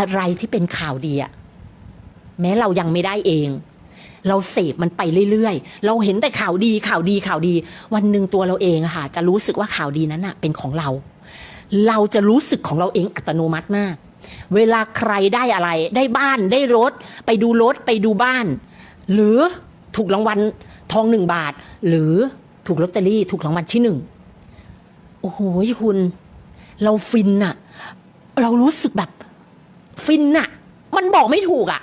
อะไรที่เป็นข่าวดีอะแม้เรายังไม่ได้เอง เราเสพมันไปเรื่อยๆ เราเห็นแต่ข่าวดีข่าวดีข่าวดี วันหนึ่งตัวเราเองค่ะ จะรู้สึกว่าข่าวดีนั้นอะเป็นของเรา เราจะรู้สึกของเราเองอัตโนมัติมาก เวลาใครได้อะไร ได้บ้านได้รถ ไปดูรถไปดูบ้าน หรือถูกรางวัลทองหนึ่งบาท หรือถูกลอตเตอรี่ถูกรางวัลที่หนึ่งโอ้โหคุณ เราฟินอะเรารู้สึกแบบ ฟินอะมันบอกไม่ถูกอะ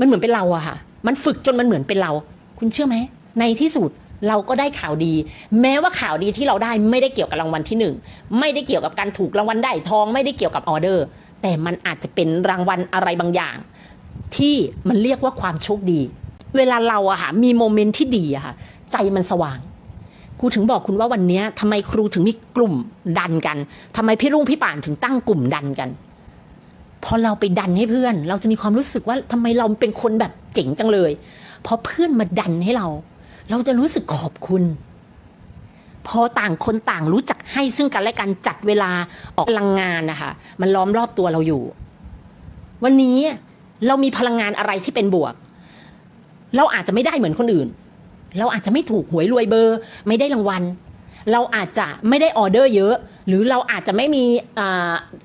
มันเหมือนเป็นเราอะค่ะ มันฝึกจนมันเหมือนเป็นเรา คุณเชื่อไหม ในที่สุดเราก็ได้ข่าวดี แม้ว่าข่าวดีที่เราได้ไม่ได้เกี่ยวกับรางวัลที่หนึ่งไม่ได้เกี่ยวกับการถูกรางวัลได้ทองไม่ได้เกี่ยวกับออเดอร์ แต่มันอาจจะเป็นรางวัลอะไรบางอย่าง ที่มันเรียกว่าความโชคดี เวลาเราอะค่ะมีโมเมนต์ที่ดีอะค่ะใจมันสว่างครูถึงบอกคุณว่าวันนี้ทำไมครูถึงมีกลุ่มดันกันทำไมพี่รุ่งพี่ป่านถึงตั้งกลุ่มดันกัน พอเราไปดันให้เพื่อน เราจะมีความรู้สึกว่าทำไมเราเป็นคนแบบเจ๋งจังเลยพอเพื่อนมาดันให้เรา เราจะรู้สึกขอบคุณ พอต่างคนต่างรู้จักให้ซึ่งกันและกันจัดเวลาออกพลังงานนะคะมันล้อมรอบตัวเราอยู่ วันนี้เรามีพลังงานอะไรที่เป็นบวก เราอาจจะไม่ได้เหมือนคนอื่น เราอาจจะไม่ถูกหวยรวยเบอร์ ไม่ได้รางวัลเราอาจจะไม่ได้ออเดอร์เยอะ หรือเราอาจจะไม่มี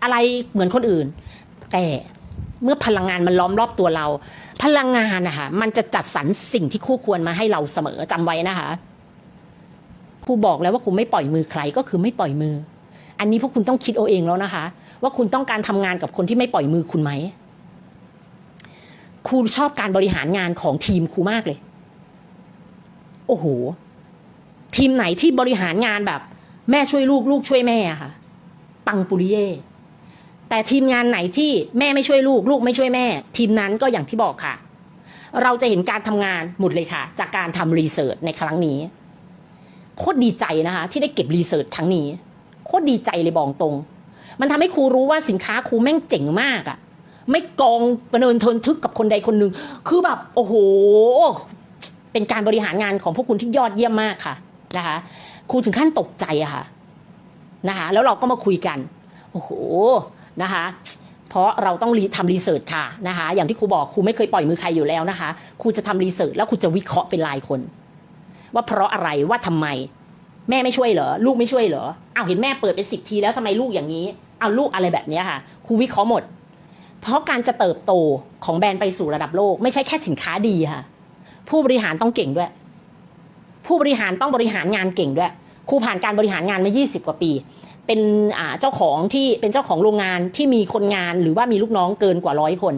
อะไรเหมือนคนอื่น แต่เมื่อพลังงานมันล้อมรอบตัวเรา พลังงานนะคะมันจะจัดสรรสิ่งที่คู่ควรมาให้เราเสมอจำไว้นะคะครูบอกแล้วว่าครูไม่ปล่อยมือใครก็คือไม่ปล่อยมือ อันนี้พวกคุณต้องคิดเอาเองแล้วนะคะ ว่าคุณต้องการทำงานกับคนที่ไม่ปล่อยมือคุณไหมครูชอบการบริหารงานของทีมครูมากเลย โอ้โห ทีมไหนที่บริหารงานแบบ แม่ช่วยลูกลูกช่วยแม่อะค่ะ ปังปุริเย่ แต่ทีมงานไหนที่แม่ไม่ช่วยลูก ลูกไม่ช่วยแม่ ทีมนั้นก็อย่างที่บอกค่ะ เราจะเห็นการทำงานหมดเลยค่ะ จากการทำรีเสิร์ชในครั้งนี้โคตรดีใจนะคะ ที่ได้เก็บรีเสิร์ชครั้งนี้โคตรดีใจเลยบอกตรง มันทำให้ครูรู้ว่าสินค้าครูแม่งเจ๋งมากอะไม่กองประเนินทนทึกกับคนใดคนหนึ่งคือแบบโอ้โห เป็นการบริหารงานของพวกคุณที่ยอดเยี่ยมมากค่ะนะคะ ครูถึงขั้นตกใจอะค่ะนะคะ แล้วเราก็มาคุยกัน โอ้โห นะคะเพราะเราต้องทำรีเสิร์ชค่ะนะคะอย่างที่ครูบอกครูไม่เคยปล่อยมือใครอยู่แล้วนะคะครูจะทำรีเสิร์ชแล้วครูจะวิเคราะห์เป็นรายคน ว่าเพราะอะไรว่าทำไม แม่ไม่ช่วยเหรอลูกไม่ช่วยเหรอเอาเห็นแม่เปิดไปสิบทีแล้วทำไมลูกอย่างนี้เอาลูกอะไรแบบนี้ค่ะครูวิเคราะห์หมด เพราะการจะเติบโตของแบรนด์ไปสู่ระดับโลก ไม่ใช่แค่สินค้าดีค่ะ ผู้บริหารต้องเก่งด้วย ผู้บริหารต้องบริหารงานเก่งด้วยครูผ่านการบริหารงานมา 20 กว่าปี เป็นเจ้าของที่เป็นเจ้าของโรงงานที่มีคนงานหรือว่ามีลูกน้องเกินกว่าร้อยคน